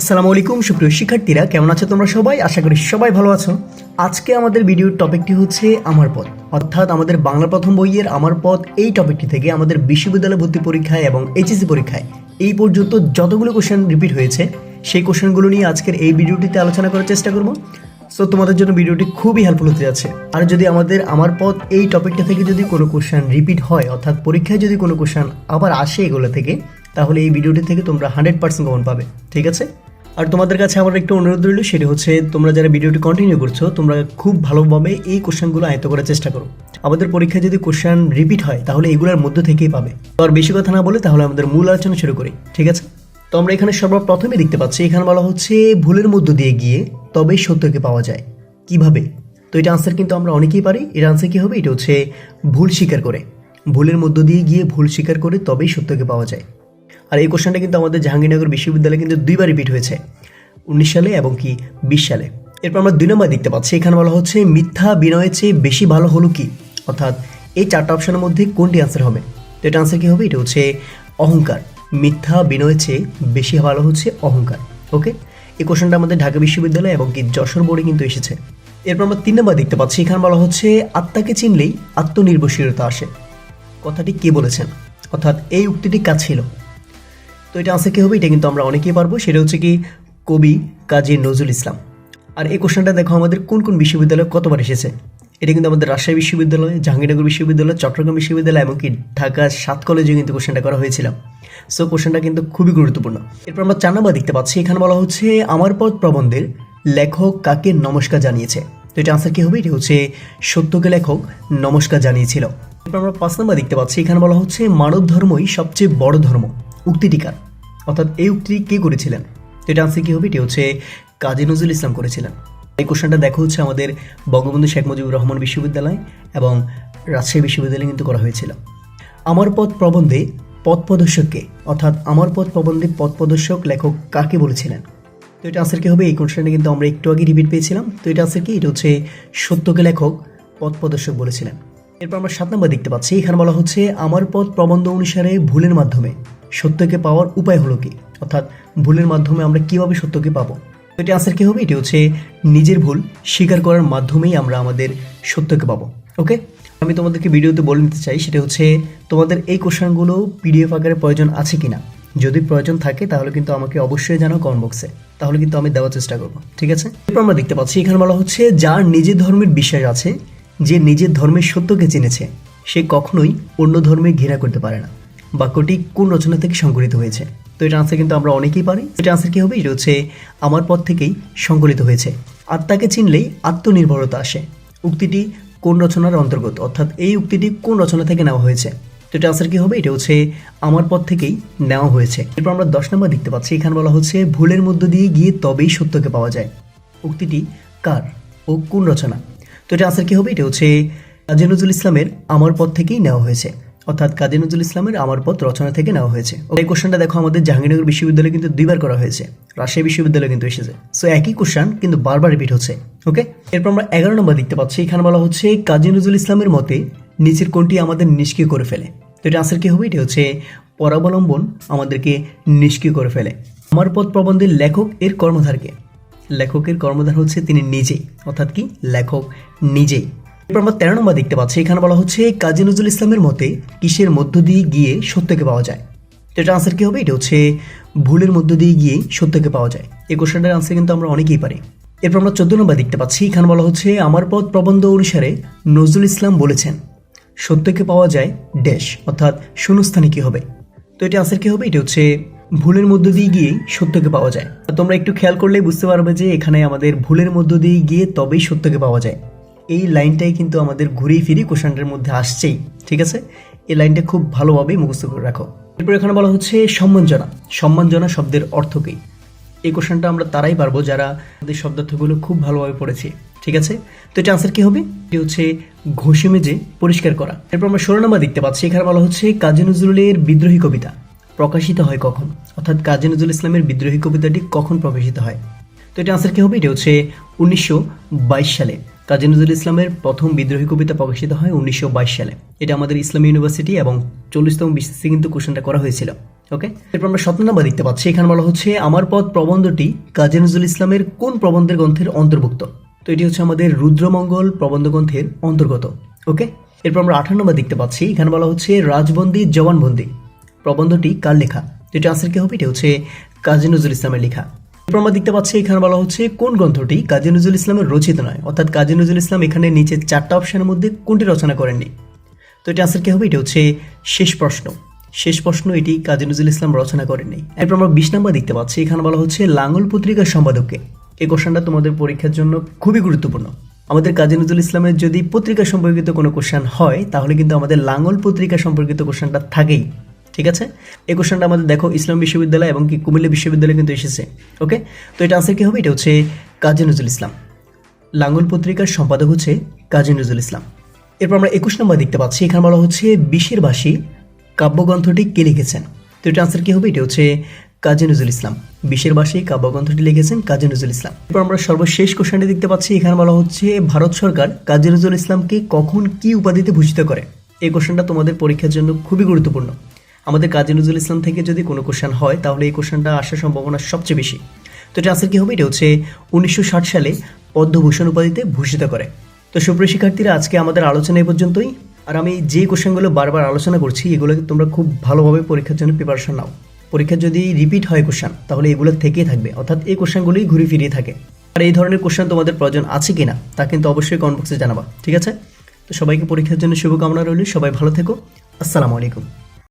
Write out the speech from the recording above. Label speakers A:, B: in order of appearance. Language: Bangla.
A: আসসালামু আলাইকুম সুপ্রিয় শিক্ষার্থীরা, কেমন আছো তোমরা সবাই? আশা করি সবাই ভালো আছো। আজকে আমাদের ভিডিওর টপিকটি হচ্ছে আমার পথ। অর্থাৎ আমাদের বাংলা প্রথম বইয়ের আমার পথ এই টপিকটি থেকে আমাদের বিশ্ববিদ্যালয় ভর্তি পরীক্ষায় এবং এইচএসসি পরীক্ষায় এই পর্যন্ত যতগুলো কোশ্চেন রিপিট হয়েছে, সেই কোশ্চেনগুলো নিয়ে আজকের এই ভিডিওটিতে আলোচনা করার চেষ্টা করব। সো তোমাদের জন্য ভিডিওটি খুবই হেল্পফুল হতে যাচ্ছে। আর যদি আমাদের আমার পথ এই টপিকটা থেকে যদি কোনো কোশ্চেন রিপিট হয়, অর্থাৎ পরীক্ষায় যদি কোনো কোশ্চেন আবার আসে এগুলো থেকে, তাহলে এই ভিডিওটি থেকে তোমরা হান্ড্রেড পার্সেন্ট কমন পাবে। ঠিক আছে? আর তোমাদের কাছে আমার একটু অনুরোধ রইল, সেটি হচ্ছে তোমরা যারা ভিডিওটি কন্টিনিউ করছ, তোমরা খুব ভালোভাবে এই কোশ্চেনগুলো আয়ত্ত করার চেষ্টা করো। আমাদের পরীক্ষায় যদি কোশ্চেন রিপিট হয়, তাহলে এগুলোর মধ্যে থেকেই পাবে। তো আর বেশি কথা না বলে তাহলে আমাদের মূল আলোচনা শুরু করি, ঠিক আছে? তো আমরা এখানে সর্বপ্রথমে দেখতে পাচ্ছি, এখানে বলা হচ্ছে, ভুলের মধ্য দিয়ে গিয়ে তবেই সত্যকে পাওয়া যায়। কীভাবে? তো এটা আনসার কিন্তু আমরা অনেকেই পারি। এর আনসার কি হবে? এটা হচ্ছে, ভুল স্বীকার করে। ভুলের মধ্য দিয়ে গিয়ে ভুল স্বীকার করে তবেই সত্যকে পাওয়া যায়। আর এই কোশ্চেনটা কিন্তু আমাদের জাহাঙ্গীরনগর বিশ্ববিদ্যালয়ে কিন্তু দুইবার রিপিট হয়েছে, উনিশ সালে এবং কি বিশ সালে। এরপর আমরা দুই নম্বর দেখতে পাচ্ছি, এখানে বলা হচ্ছে মিথ্যা বিনয়ের চেয়ে বেশি ভালো হলো কি? অর্থাৎ এই চারটা অপশনের মধ্যে কোনটি আনসার হবে? তো এটা আনসার কি হবে? এটা হচ্ছে অহংকার। মিথ্যা বিনয়ের চেয়ে বেশি ভালো হচ্ছে অহংকার। ওকে এই কোশ্চেনটা আমাদের ঢাকা বিশ্ববিদ্যালয় এবং কি যশোর বোর্ডে কিন্তু এসেছে। এরপর আমরা তিন নম্বর দেখতে পাচ্ছি, এখানে বলা হচ্ছে আত্মাকে চিনলেই আত্মনির্ভরশীলতা আসে। কথাটি কে বলেছেন? অর্থাৎ এই উক্তিটি কাজ ছিল? তো এটা আনসার কি হবে? এটা কিন্তু আমরা অনেকেই পারব। সেটা হচ্ছে কি কবি কাজী নজরুল ইসলাম। আর এই কোশ্চেনটা দেখো আমাদের কোন কোন বিশ্ববিদ্যালয়ে কতবার এসেছে? এটা কিন্তু আমাদের রাজশাহী বিশ্ববিদ্যালয়, জাহাঙ্গীরনগর বিশ্ববিদ্যালয়, চট্টগ্রাম বিশ্ববিদ্যালয় এমনকি ঢাকা সাত কলেজে কিন্তু কোশ্চেনটা করা হয়েছিল। সো কোশ্চেনটা কিন্তু খুবই গুরুত্বপূর্ণ। এরপর আমরা চার নাম্বার দেখতে পাচ্ছি। এখানে বলা হচ্ছে, আমার পথ প্রবন্ধের লেখক কাকে নমস্কার জানিয়েছে? তো এটা আনসার কি হবে? এটা হচ্ছে সত্যকে লেখক নমস্কার জানিয়েছিল। এরপর আমরা পাঁচ নাম্বার দেখতে পাচ্ছি। এখানে বলা হচ্ছে, মানব ধর্মই সবচেয়ে বড় ধর্ম। উক্তিটিকার অর্থাৎ এই উক্তি কে করেছিলেন? এটা আনসার কি হবে? এটি হচ্ছে কাজী নজরুল ইসলাম করেছিলেন। এই কোশ্চেনটা দেখা হচ্ছে আমাদের বঙ্গবন্ধু শেখ মুজিবুর রহমান বিশ্ববিদ্যালয় এবং রাজশাহী বিশ্ববিদ্যালয়ে কিন্তু করা হয়েছিল। আমার পথ প্রবন্ধে পথ প্রদর্শককে, অর্থাৎ আমার পথ প্রবন্ধে পথ প্রদর্শক, লেখক কাকে বলেছিলেন? তো এটা আনসার কি হবে? এই কোশ্চেনটা কিন্তু আমরা একটু আগে রিপিট পেয়েছিলাম। তো এটা আনসার কি? এটা হচ্ছে সত্যকে লেখক, পথ প্রদর্শক বলেছিলেন। এরপর আমরা সাত নম্বর দেখতে পাচ্ছি। এখানে বলা হচ্ছে, আমার পথ প্রবন্ধ অনুসারে ভুলের মাধ্যমে। সত্যকে পাওয়ার উপায় হলো কি? অর্থাৎ ভুলের মাধ্যমে আমরা কীভাবে সত্যকে পাবো? এটা আনসার কি হবে? এটি হচ্ছে নিজের ভুল স্বীকার করার মাধ্যমেই আমরা আমাদের সত্যকে পাবো। ওকে আমি তোমাদেরকে ভিডিওতে বলে নিতে চাই, সেটা হচ্ছে তোমাদের এই কোশ্চেনগুলো পিডিএফ আকারে প্রয়োজন আছে কিনা? যদি প্রয়োজন থাকে, তাহলে কিন্তু আমাকে অবশ্যই জানাও কমেন্ট বক্সে তাহলে কিন্তু আমি দেওয়ার চেষ্টা করব। ঠিক আছে? এরপর আমরা দেখতে পাচ্ছি, এখানে বলা হচ্ছে, যার নিজের ধর্মের বিশ্বাস আছে, যে নিজের ধর্মের সত্যকে চিনেছে সে কখনোই অন্য ধর্মে ঘৃণা করতে পারে না। বাক্যটি কোন রচনা থেকে সংকলিত হয়েছে? তো এটা আনসার কিন্তু আমরা অনেকেই পারি। এটা আনসার কি হবে? এটা হচ্ছে, আমার পথ থেকেই সংকলিত হয়েছে। আত্মাকে চিনলেই আত্মনির্ভরতা আসে। উক্তিটি কোন রচনার অন্তর্গত? অর্থাৎ এই উক্তিটি কোন রচনা থেকে নেওয়া হয়েছে? তো এটা আনসার কি হবে? এটা হচ্ছে, আমার পথ থেকেই নেওয়া হয়েছে। এরপর আমরা দশ নম্বর দেখতে পাচ্ছি। এখানে বলা হচ্ছে, ভুলের মধ্য দিয়ে গিয়ে তবেই সত্যকে পাওয়া যায়। উক্তিটি কার ও কোন রচনা? তো এটা আনসার কি হবে? এটা হচ্ছে নজরুল ইসলামের আমার পথ থেকেই নেওয়া হয়েছে। অর্থাৎ কাজী নজরুল ইসলামের আমার পথ রচনা থেকে নেওয়া হয়েছে। এই কোশ্চেনটা দেখো, আমাদের জাহাঙ্গীরনগর বিশ্ববিদ্যালয়ে কিন্তু দুইবার করা হয়েছে। রাজশাহী বিশ্ববিদ্যালয়ে কিন্তু এসেছে। সো একই কোশ্চেন কিন্তু বারবার রিপিট হচ্ছে। ওকে এরপর আমরা এগারো নম্বর দেখতে পাচ্ছি। এখানে বলা হচ্ছে কাজী নজরুল ইসলামের মতে নিচের কোনটি আমাদের নিষ্ক্রিয় করে ফেলে। তো এটা আনসার কি হবে? এটা হচ্ছে, পরাবলম্বন আমাদেরকে নিষ্ক্রিয় করে ফেলে। আমার পথ প্রবন্ধের লেখক এর কর্মধারকে। লেখকের কর্মধার হচ্ছে তিনি নিজেই। অর্থাৎ কি? লেখক নিজেই। এরপর আমরা তেরো নম্বর দেখতে পাচ্ছি। এখানে বলা হচ্ছে, কাজী নজরুল ইসলামের মতে কিসের মধ্য দিয়ে গিয়ে সত্যকে পাওয়া যায়? তো এটা আনসার কি হবে? এটা হচ্ছে, ভুলের মধ্য দিয়ে গিয়ে সত্যকে পাওয়া যায়। এই কোশ্চেনটার আনসার কিন্তু আমরা অনেকেই পারি। এরপর আমরা চোদ্দ নম্বর দেখতে পাচ্ছি। এখানে বলা হচ্ছে, আমার পথ প্রবন্ধ অনুসারে নজরুল ইসলাম বলেছেন, সত্যকে পাওয়া যায় ড্যাশ অর্থাৎ শূন্যস্থানে কি হবে? তো এটা আনসার কি হবে? এটা হচ্ছে, ভুলের মধ্য দিয়ে গিয়ে সত্যকে পাওয়া যায়। তোমরা একটু খেয়াল করলেই বুঝতে পারবে যে এখানে আমাদের ভুলের মধ্য দিয়ে গিয়ে তবেই সত্যকে পাওয়া যায়। এই লাইনটাই কিন্তু আমাদের ঘুরিয়ে ফিরিয়ে কোশ্চেনটার মধ্যে আসছেই, ঠিক আছে? এই লাইনটা খুব ভালোভাবেই মুখস্থ করে রাখো। এরপর এখানে বলা হচ্ছে সম্মানজনা। সম্মানজনা শব্দের অর্থ কী? এই কোশ্চেনটা আমরা তারাই পারব যারা আমাদের শব্দার্থগুলো খুব ভালোভাবে পড়েছি, ঠিক আছে? তো এটা আনসার কি হবে? এটি হচ্ছে ঘষে মেজে পরিষ্কার করা। এরপর আমরা ষোলো নম্বর দেখতে পাচ্ছি। এখানে বলা হচ্ছে কাজী নজরুলের বিদ্রোহী কবিতা। প্রকাশিত হয় কখন? অর্থাৎ কাজী নজরুল ইসলামের বিদ্রোহী কবিতাটি কখন প্রকাশিত হয়? তো এটা আনসার কি হবে? এটা হচ্ছে উনিশশো বাইশ সালে। কাজী নজরুল ইসলামের প্রথম বিদ্রোহী কবিতা প্রকাশিত হয় উনিশশো বাইশ সালে। এটা আমাদের ইসলামী ইউনিভার্সিটি এবং চল্লিশতম বিসিসি কিন্তু কোশ্চেনটা করা হয়েছিল। ওকে এরপর আমরা সপ্তম নাম্বার দেখতে পাচ্ছি। এখানে বলা হচ্ছে, আমার পথ প্রবন্ধটি কাজী নজরুল ইসলামের কোন প্রবন্ধের গ্রন্থের অন্তর্ভুক্ত? তো এটি হচ্ছে আমাদের রুদ্রমঙ্গল প্রবন্ধ গ্রন্থের অন্তর্গত। ওকে এরপর আমরা আঠারো নম্বর দেখতে পাচ্ছি। এখানে বলা হচ্ছে, রাজবন্দি জওয়ানবন্দি। প্রবন্ধটি কার লেখা? যেটা আনসার কি হবে এটা হচ্ছে কাজী নজরুল ইসলামের লেখা। আমরা দেখতে পাচ্ছি এখানে বলা হচ্ছে কোন গ্রন্থটি কাজী নজরুল ইসলামের রচিত নয়। অর্থাৎ কাজী নজরুল ইসলাম এখানে নিচে চারটা অপশনের মধ্যে কোনটি রচনা করেননি। তো এটা আনসার কি হবে? এটা হচ্ছে শেষ প্রশ্ন। শেষ প্রশ্ন এটি কাজী নজরুল ইসলাম রচনা করেননি। এরপর আমরা বিশ নম্বর দেখতে পাচ্ছি। এখানে বলা হচ্ছে লাঙ্গল পত্রিকার সম্পাদককে। এই কোশ্চেনটা তোমাদের পরীক্ষার জন্য খুবই গুরুত্বপূর্ণ। আমাদের কাজী নজরুল ইসলামের যদি পত্রিকা সম্পর্কিত কোনো কোশ্চেন হয়, তাহলে কিন্তু আমাদের লাঙ্গল পত্রিকা সম্পর্কিত কোশ্চেনটা থাকেই। ঠিক আছে? এই কোশ্চেনটা আমাদের দেখো, ইসলাম বিশ্ববিদ্যালয় এবং কি কুমিল্লা বিশ্ববিদ্যালয় কিন্তু এসেছে, ওকে? তো এটা আনসার কি হবে? এটা হচ্ছে কাজী নজরুল ইসলাম। লাঙ্গল পত্রিকার সম্পাদক হচ্ছে কাজী নজরুল ইসলাম। এরপর আমরা একুশ নম্বর দেখতে পাচ্ছি, এখানে বলা হচ্ছে বিশের বাসী কাব্যগ্রন্থটি কে লিখেছেন? তো এটা আনসার কি হবে? এটা হচ্ছে কাজী নজরুল ইসলাম। বিশের বাসী কাব্যগ্রন্থটি লিখেছেন কাজী নজরুল ইসলাম। এরপর আমরা সর্বশেষ কোশ্চেনটি দেখতে পাচ্ছি, এখানে বলা হচ্ছে ভারত সরকার কাজী নজরুল ইসলামকে কখন কি উপাধিতে ভূষিত করে? এই কোশ্চেনটা তোমাদের পরীক্ষার জন্য খুবই গুরুত্বপূর্ণ। আমাদের কাজী নজরুল ইসলাম থেকে যদি কোনো কোশ্চেন হয়, তাহলে এই কোশ্চেনটা আসার সম্ভাবনা সবচেয়ে বেশি। তো এটা আনসার কি হবে? এটা হচ্ছে উনিশশো ষাট সালে পদ্মভূষণ উপাধিতে ভূষিত করে। তো সুপ্রিয় শিক্ষার্থীরা, আজকে আমাদের আলোচনা এই পর্যন্তই। আর আমি যে কোশ্চেনগুলো বারবার আলোচনা করছি এগুলো তোমরা খুব ভালোভাবে পরীক্ষার জন্য প্রিপারেশন নাও। পরীক্ষা যদি রিপিট হয় কোশ্চেন তাহলে এগুলো থেকেই থাকবে। অর্থাৎ এই কোশ্চেনগুলোই ঘুরে ফিরিয়ে থাকে। আর এই ধরনের কোশ্চেন তোমাদের প্রয়োজন আছে কিনা, তা কিন্তু অবশ্যই কমেন্ট বক্সে জানাবা। ঠিক আছে? তো সবাইকে পরীক্ষার জন্য শুভকামনা রইল। সবাই ভালো থেকো। আসসালামু আলাইকুম।